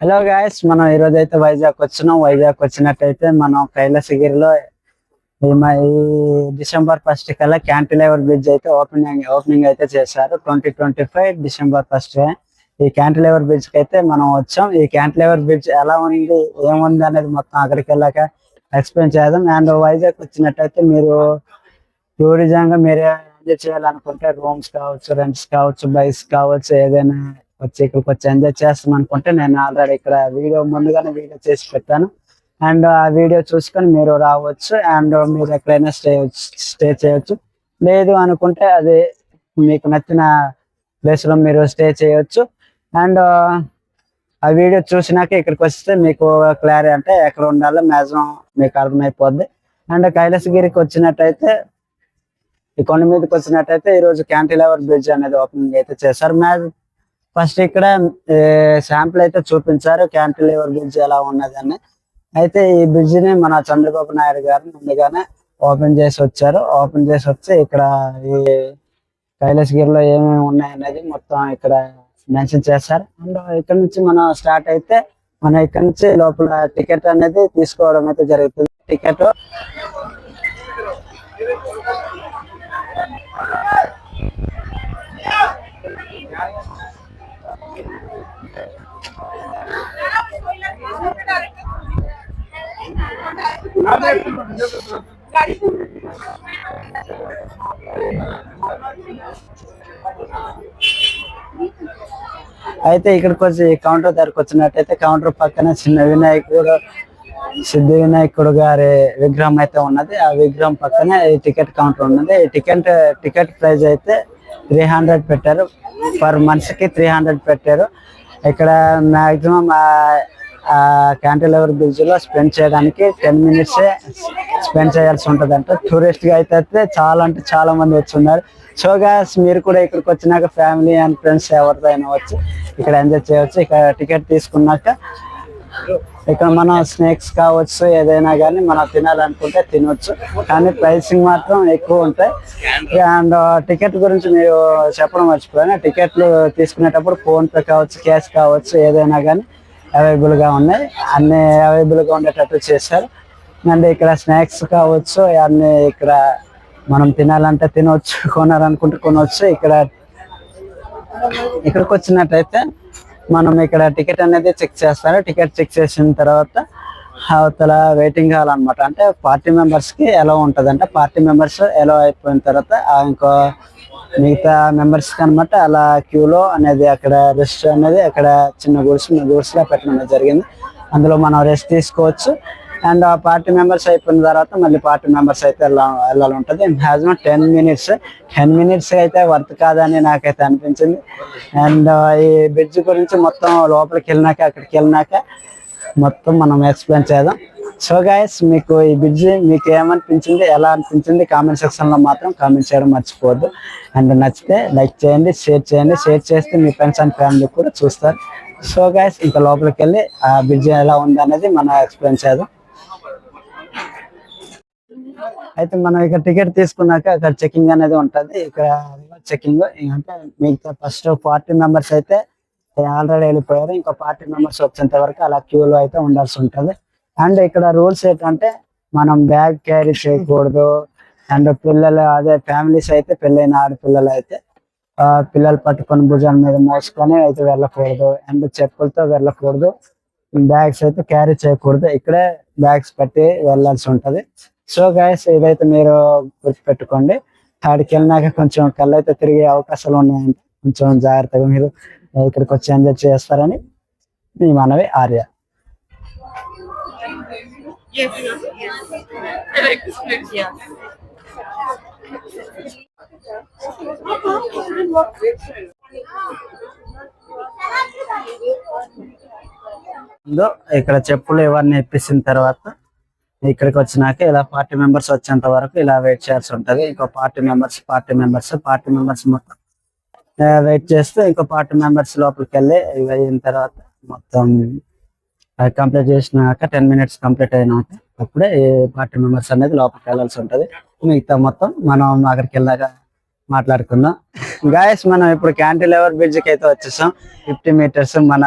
Hello guys మనం ఈ రోజు అయితే వైజాగ్ వచ్చినాం. వైజాగ్ వచ్చినట్టయితే మనం కైలాసగిరిలో ఈ డిసెంబర్ ఫస్ట్ కల్లా క్యాంటిలేవర్ బ్రిడ్జ్ అయితే ఓపెనింగ్ ఓపెనింగ్ అయితే చేశారు. Twenty twenty five December first ఈ క్యాంటిలేవర్ బ్రిడ్జ్కి అయితే మనం వచ్చాం. ఈ క్యాంటిలేవర్ బ్రిడ్జ్ ఎలా ఉంది ఏముంది అనేది మొత్తం అక్కడికి వెళ్ళాక ఎక్స్ప్లెయిన్ చేద్దాం. అండ్ వైజాగ్ వచ్చినట్టయితే మీరు టూరిజంగా మీరు ఎంజాయ్ చేయాలనుకుంటే రూమ్స్ కావచ్చు రెంట్స్ కావచ్చు బైక్స్ కావచ్చు ఏదైనా వచ్చి ఇక్కడికి వచ్చి ఎంజాయ్ చేస్తాం అనుకుంటే నేను ఆల్రెడీ ఇక్కడ వీడియో ముందుగానే వీడియో చేసి పెట్టాను. అండ్ ఆ వీడియో చూసుకొని మీరు రావచ్చు. అండ్ మీరు ఎక్కడైనా స్టే స్టే చేయొచ్చు. లేదు అనుకుంటే అది మీకు నచ్చిన ప్లేస్లో మీరు స్టే చేయొచ్చు. అండ్ ఆ వీడియో చూసినాక ఇక్కడికి వస్తే మీకు క్లారిటీ అంటే ఎక్కడ ఉండాలో మ్యాక్సిమం మీకు అర్థమైపోద్ది. అండ్ కైలాసగిరికి వచ్చినట్టయితే ఈ కొండ మీదకి వచ్చినట్టయితే ఈ రోజు క్యాంటిలవర్ బ్రిడ్జ్ అనేది ఓపెనింగ్ అయితే చేశారు. మ్యాజ్ ఫస్ట్ ఇక్కడ శాంపుల్ అయితే చూపించారు. క్యాంటిలివర్ బ్రిడ్జ్ ఎలా ఉన్నది అని. అయితే ఈ బ్రిడ్జ్ని మన చంద్రబాబు నాయుడు గారు ముందుగానే ఓపెన్ చేసి వచ్చారు. ఓపెన్ చేసి వచ్చి ఇక్కడ ఈ కైలాసగిరిలో ఏమేమి ఉన్నాయనేది మొత్తం ఇక్కడ మెన్షన్ చేశారు. అండ్ ఇక్కడ నుంచి మనం స్టార్ట్ అయితే మనం ఇక్కడ నుంచి లోపల టికెట్ అనేది తీసుకోవడం అయితే జరుగుతుంది. టికెట్ అయితే ఇక్కడికి వచ్చి కౌంటర్ దగ్గరకు వచ్చినట్టయితే కౌంటర్ పక్కన చిన్న వినాయకుడు సిద్ధి వినాయకుడు గారి విగ్రహం అయితే ఉన్నది. ఆ విగ్రహం పక్కనే ఈ టికెట్ కౌంటర్ ఉన్నది. ఈ టికెట్ టికెట్ ప్రైస్ అయితే త్రీ హండ్రెడ్ పెట్టారు. పర్ మనిషికి త్రీ హండ్రెడ్ పెట్టారు. ఇక్కడ మాక్సిమం క్యాంటిలవర్ బ్రిడ్జ్లో స్పెండ్ చేయడానికి టెన్ మినిట్స్ స్పెండ్ చేయాల్సి ఉంటుంది అంటే టూరిస్ట్గా అయితే చాలా అంటే చాలా మంది వచ్చి ఉన్నారు. సో గాస్ మీరు కూడా ఇక్కడికి వచ్చినాక ఫ్యామిలీ అండ్ ఫ్రెండ్స్ ఎవరితో అయినా వచ్చి ఇక్కడ ఎంజాయ్ చేయవచ్చు ఇక్కడ టికెట్ తీసుకున్నాక ఇక్కడ మనం స్నాక్స్ కావచ్చు ఏదైనా కానీ మనం తినాలనుకుంటే తినొచ్చు. కానీ ప్రైసింగ్ మాత్రం ఎక్కువ ఉంటాయి. అండ్ టికెట్ uh, గురించి మీరు చెప్పడం మర్చిపోయాను. టికెట్లు తీసుకునేటప్పుడు ఫోన్పే కావచ్చు క్యాష్ కావచ్చు ఏదైనా కానీ అవైలబుల్గా ఉన్నాయి. అన్ని అవైలబుల్గా ఉండేటట్టు చేశారు. అండ్ ఇక్కడ స్నాక్స్ కావచ్చు అన్ని ఇక్కడ మనం తినాలంటే తినవచ్చు కొనాలనుకుంటే కొనవచ్చు ఇక్కడ ఇక్కడికి వచ్చినట్టయితే మనం ఇక్కడ టికెట్ అనేది చెక్ చేస్తారు టికెట్ చెక్ చేసిన తర్వాత అవతల వెయిటింగ్ హాల్ అన్నమాట. అంటే పార్టీ మెంబర్స్కి ఎలా ఉంటుంది అంటే పార్టీ మెంబర్స్ ఎలా అయిపోయిన తర్వాత ఇంకో మిగతా మెంబర్స్ అనమాట అలా క్యూలో అనేది అక్కడ రెస్ట్ అనేది అక్కడ చిన్న గుడ్స్ గుడ్స్ లా పెట్టడం జరిగింది. అందులో మనం రెస్ట్ తీసుకోవచ్చు. అండ్ ఆ పార్టీ మెంబర్స్ అయిపోయిన తర్వాత మళ్ళీ పార్టీ మెంబర్స్ అయితే వెళ్ళాలి ఉంటుంది? Maximum ten minutes ten minutes అయితే వర్త్ కాదని నాకైతే అనిపించింది. అండ్ ఈ బ్రిడ్జ్ గురించి మొత్తం లోపలికి వెళ్ళినాక అక్కడికి వెళ్ళినాక మొత్తం మనం ఎక్స్ప్లెయిన్ చేద్దాం. సో గాయస్ మీకు ఈ బ్రిడ్జ్ మీకు ఏమనిపించింది ఎలా అనిపించింది కామెంట్ సెక్షన్లో మాత్రం కామెంట్ చేయడం మర్చిపోవద్దు. అండ్ నచ్చితే లైక్ చేయండి షేర్ చేయండి. షేర్ చేస్తే మీ ఫ్రెండ్స్ అండ్ ఫ్యామిలీ కూడా చూస్తారు. సో గాయస్ ఇంకా లోపలికి వెళ్ళి ఆ బ్రిడ్జ్ ఎలా ఉంది అనేది మనం ఎక్స్ప్లెయిన్ చేద్దాం. అయితే మనం ఇక్కడ టికెట్ తీసుకున్నాక అక్కడ చెకింగ్ అనేది ఉంటుంది. ఇక్కడ చెకింగ్ అంటే మిగతా ఫస్ట్ ఫార్టీ మెంబర్స్ అయితే ఆల్రెడీ వెళ్ళిపోయారు ఇంకో పార్టీ మెంబర్స్ వచ్చేంత వరకు అలా క్యూలో అయితే ఉండాల్సి ఉంటుంది. అండ్ ఇక్కడ రూల్స్ ఏంటంటే మనం బ్యాగ్ క్యారీ చేయకూడదు. అండ్ పిల్లలు అదే ఫ్యామిలీస్ అయితే పెళ్ళైన ఆడపిల్లలు అయితే ఆ పిల్లలు పట్టుకొని భుజాల మీద మోసుకొని అయితే వెళ్ళకూడదు. అండ్ చెప్పులతో వెళ్ళకూడదు. బ్యాగ్స్ అయితే క్యారీ చేయకూడదు. ఇక్కడే బ్యాగ్స్ పెట్టి వెళ్ళాల్సి ఉంటది. సో గైస్ ఇదైతే మీరు గుర్తుపెట్టుకోండి. అక్కడికి వెళ్ళినాక కొంచెం కళ్ళు అయితే తిరిగే అవకాశాలు ఉన్నాయంటే కొంచెం జాగ్రత్తగా మీరు ఇక్కడికి వచ్చి ఎంజాయ్ చేస్తారని మీ మనవి ఆర్య. ఇక్కడ చెప్పులు ఇవన్నీ ఇప్పించిన తర్వాత ఇక్కడికి వచ్చినాక ఇలా పార్టీ మెంబర్స్ వచ్చేంత వరకు ఇలా వెయిట్ చేయాల్సి ఉంటది. ఇంకో party members party members party members మొత్తం వెయిట్ చేస్తూ ఇంకో పార్టీ మెంబర్స్ లోపలికి వెళ్ళి ఇవి అయిన తర్వాత మొత్తం అది కంప్లీట్ చేసినాక టెన్ మినిట్స్ కంప్లీట్ అయినాక అప్పుడే ఈ పార్టీ మెంబర్స్ అనేది లోపలికి వెళ్ళాల్సి ఉంటుంది. మిగతా మొత్తం మనం అక్కడికి వెళ్ళాక మాట్లాడుకుందాం. గాయస్ మనం ఇప్పుడు క్యాంటిలివర్ బ్రిడ్జ్కి అయితే వచ్చేసాం. ఫిఫ్టీ మీటర్స్ మన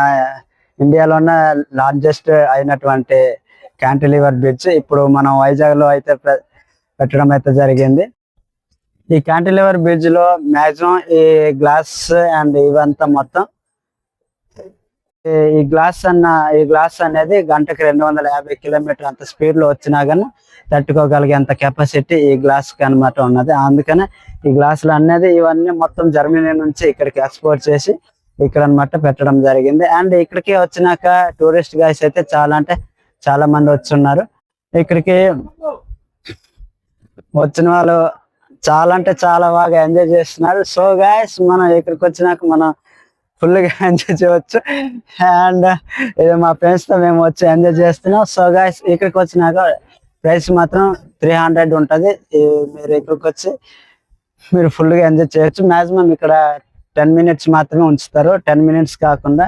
ఇండియాలోనే లార్జెస్ట్ అయినటువంటి క్యాంటిలివర్ బ్రిడ్జ్ ఇప్పుడు మనం వైజాగ్లో అయితే పెట్టడం అయితే జరిగింది. ఈ క్యాంటిలివర్ బ్రిడ్జ్లో మాక్సిమం ఈ గ్లాస్ అండ్ ఇవంతా మొత్తం ఈ- గ్లాస్ అన్న ఈ గ్లాస్ అనేది గంటకి రెండు వందల యాభై కిలోమీటర్ అంత స్పీడ్లో వచ్చినా కానీ తట్టుకోగలిగేంత కెపాసిటీ ఈ గ్లాస్కి అనమాట ఉన్నది. అందుకనే ఈ గ్లాసులు అనేది ఇవన్నీ మొత్తం జర్మనీ నుంచి ఇక్కడికి ఎక్స్పోర్ట్ చేసి ఇక్కడ అనమాట పెట్టడం జరిగింది. అండ్ ఇక్కడికి వచ్చినాక టూరిస్ట్ గైస్ అయితే చాలా అంటే చాలా మంది వచ్చున్నారు. ఇక్కడికి వచ్చిన వాళ్ళు చాలా అంటే చాలా బాగా ఎంజాయ్ చేస్తున్నారు. సో గాయస్ మనం ఇక్కడికి వచ్చినాక మనం ఫుల్గా ఎంజాయ్ చేయవచ్చు. అండ్ ఇది మా ఫ్రెండ్స్తో మేము వచ్చి ఎంజాయ్ చేస్తున్నాం. సో గాయస్ ఇక్కడికి వచ్చినాక ప్రైస్ మాత్రం త్రీ హండ్రెడ్ ఉంటది. మీరు ఇక్కడికి వచ్చి మీరు ఫుల్గా ఎంజాయ్ చేయొచ్చు. మాక్సిమం ఇక్కడ టెన్ మినిట్స్ మాత్రమే ఉంచుతారు. టెన్ మినిట్స్ కాకుండా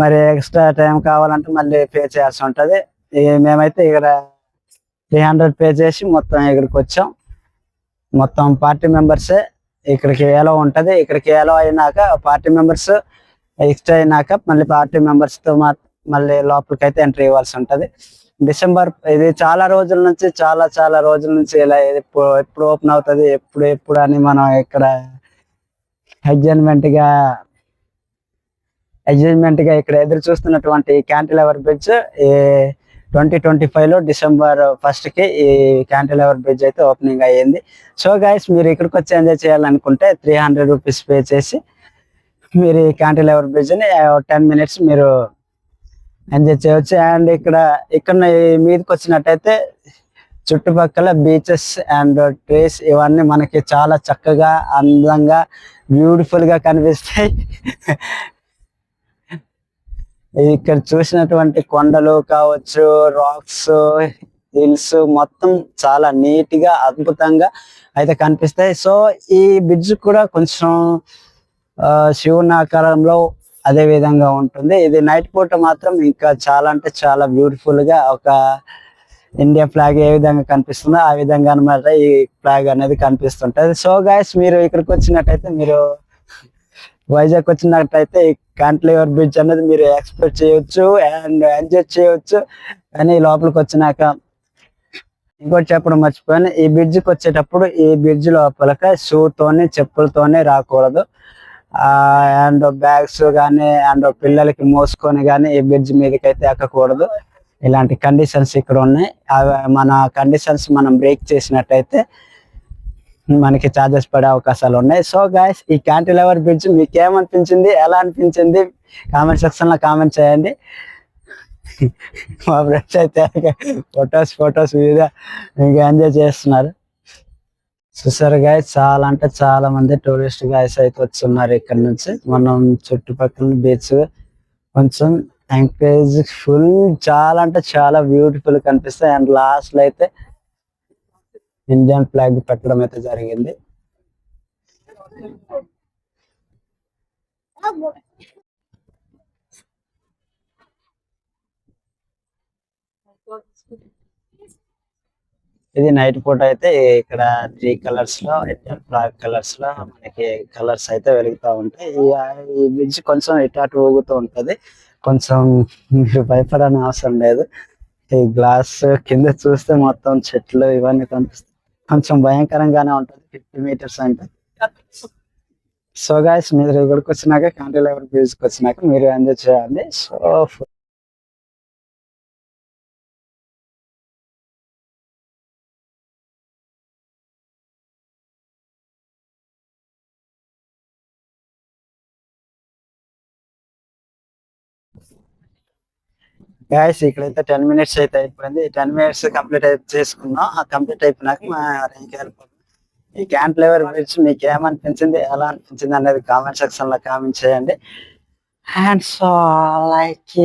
మరి ఎక్స్ట్రా టైం కావాలంటే మళ్ళీ పే చేయాల్సి ఉంటది. మేమైతే ఇక్కడ త్రీ హండ్రెడ్ పే చేసి మొత్తం ఇక్కడికి వచ్చాం. మొత్తం పార్టీ మెంబర్సే ఇక్కడికి ఎలా ఉంటది. ఇక్కడికి ఎలా అయినాక పార్టీ మెంబర్స్ ఎక్స్ట్రా అయినాక మళ్ళీ పార్టీ మెంబర్స్తో మా- మళ్ళీ లోపలికి అయితే ఎంట్రీ ఇవ్వాల్సి ఉంటది. డిసెంబర్ ఇది చాలా రోజుల నుంచి చాలా చాలా రోజుల నుంచి ఇలా ఎప్పుడు ఎప్పుడు ఓపెన్ అవుతది ఎప్పుడు ఎప్పుడు అని మనం ఇక్కడ ఎగ్జైట్మెంట్గా ఎగ్జైట్మెంట్గా ఇక్కడ ఎదురు చూస్తున్నటువంటి క్యాంటిలివర్ బ్రిడ్జ్ ఈ ట్వంటీ ట్వంటీ ఫైవ్లో డిసెంబర్ ఫస్ట్కి ఈ క్యాంటిలివర్ బ్రిడ్జ్ అయితే ఓపెనింగ్ అయ్యింది. సో గైస్ మీరు ఇక్కడికి వచ్చి ఎంజాయ్ చేయాలనుకుంటే త్రీ హండ్రెడ్ రూపీస్ పే చేసి మీరు ఈ క్యాంటిలివర్ బ్రిడ్జ్ని టెన్ మినిట్స్ మీరు ఎంజాయ్ చేయవచ్చు అండ్ ఇక్కడ ఇక్కడ మీదకి వచ్చినట్టయితే చుట్టుపక్కల బీచెస్ అండ్ ట్రీస్ ఇవన్నీ మనకి చాలా చక్కగా అందంగా బ్యూటిఫుల్గా కనిపిస్తాయి. ఇక్కడ చూసినటువంటి కొండలు కావచ్చు రాక్స్ హిల్స్ మొత్తం చాలా నీట్గా అద్భుతంగా అయితే కనిపిస్తాయి. సో ఈ బ్రిడ్జ్ కూడా కొంచెం శివుని ఆకారంలో అదే విధంగా ఉంటుంది. ఇది నైట్ పూట మాత్రం ఇంకా చాలా అంటే చాలా బ్యూటిఫుల్గా ఒక ఇండియా ఫ్లాగ్ ఏ విధంగా కనిపిస్తుందో ఆ విధంగా అనమాట ఈ ఫ్లాగ్ అనేది కనిపిస్తుంటది. సో గాయస్ మీరు ఇక్కడికి వచ్చినట్టయితే మీరు వైజాగ్ వచ్చినట్టయితే ఈ కాంట్లివర్ బ్రిడ్జ్ అనేది మీరు ఎక్స్పెక్ట్ చేయొచ్చు అండ్ ఎంజాయ్ చేయొచ్చు. కానీ లోపలికి వచ్చినాక ఇంకోటి చెప్పడం మర్చిపోయాను. ఈ బ్రిడ్జ్కి వచ్చేటప్పుడు ఈ బ్రిడ్జ్ లోపలక షూ తోని చెప్పులతోనే రాకూడదు. అండ్ బ్యాగ్స్ కానీ అండ్ పిల్లలకి మోసుకొని కానీ ఈ బ్రిడ్జ్ మీదకి అయితే ఎక్కకూడదు. ఇలాంటి కండిషన్స్ ఇక్కడ ఉన్నాయి అవి మన కండిషన్స్ మనం బ్రేక్ చేసినట్టయితే మనకి చార్జెస్ పడే అవకాశాలు ఉన్నాయి. సో గాయస్ ఈ క్యాంటిలివర్ బ్రిడ్జ్ మీకు ఏమనిపించింది ఎలా అనిపించింది? కామెంట్ సెక్షన్లో కామెంట్ చేయండి. మా ఫ్రెండ్స్ అయితే ఫొటోస్ ఫొటోస్ మీద ఇంకా ఎంజాయ్ చేస్తున్నారు. చూసారు గాయస్ చాలా అంటే చాలా మంది టూరిస్ట్ గాయస్ అయితే వస్తున్నారు ఇక్కడ నుంచి. మనం చుట్టుపక్కల బీచ్ కొంచెం ఎంకరేజ్ ఫుల్ చాలా అంటే చాలా బ్యూటిఫుల్ కనిపిస్తాయి. అండ్ లాస్ట్లో అయితే ఇండియన్ ఫ్లాగ్ పెట్టడం అయితే జరిగింది. ఇది నైట్ పూట అయితే ఇక్కడ త్రీ కలర్స్లో ఇండియన్ ఫ్లాగ్ కలర్స్లో మనకి కలర్స్ అయితే వెలుగుతూ ఉంటాయి. ఈ- ఈ బ్రిడ్జ్ కొంచెం ఇటు అటు ఊగుతూ ఉంటది. కొంచెం మీరు భయపడని అవసరం లేదు. ఈ గ్లాస్ కింద చూస్తే మొత్తం చెట్లు ఇవన్నీ కనిపిస్తాయి కొంచెం భయంకరంగానే ఉంటుంది ఫిఫ్టీ మీటర్స్ అంటే. సో గాయస్ మీరు ఇక్కడికి వచ్చినాక కంట్రీ లెవెల్కి వచ్చినాక మీరు ఎంజాయ్ చేయండి. సో గాయస్ ఇక్కడైతే టెన్ మినిట్స్ అయితే అయిపోయింది. టెన్ మినిట్స్ కంప్లీట్ అయితే చేసుకున్నాం. ఆ కంప్లీట్ అయిపోయినాక మా రింగ్కి వెళ్ళిపోతాం ఈ క్యాన్ ఫ్లేవర్ బ్రిడ్జ్ మీకు ఏమనిపించింది ఎలా అనిపించింది అనేది కామెంట్ సెక్షన్లో కామెంట్ చేయండి. And so like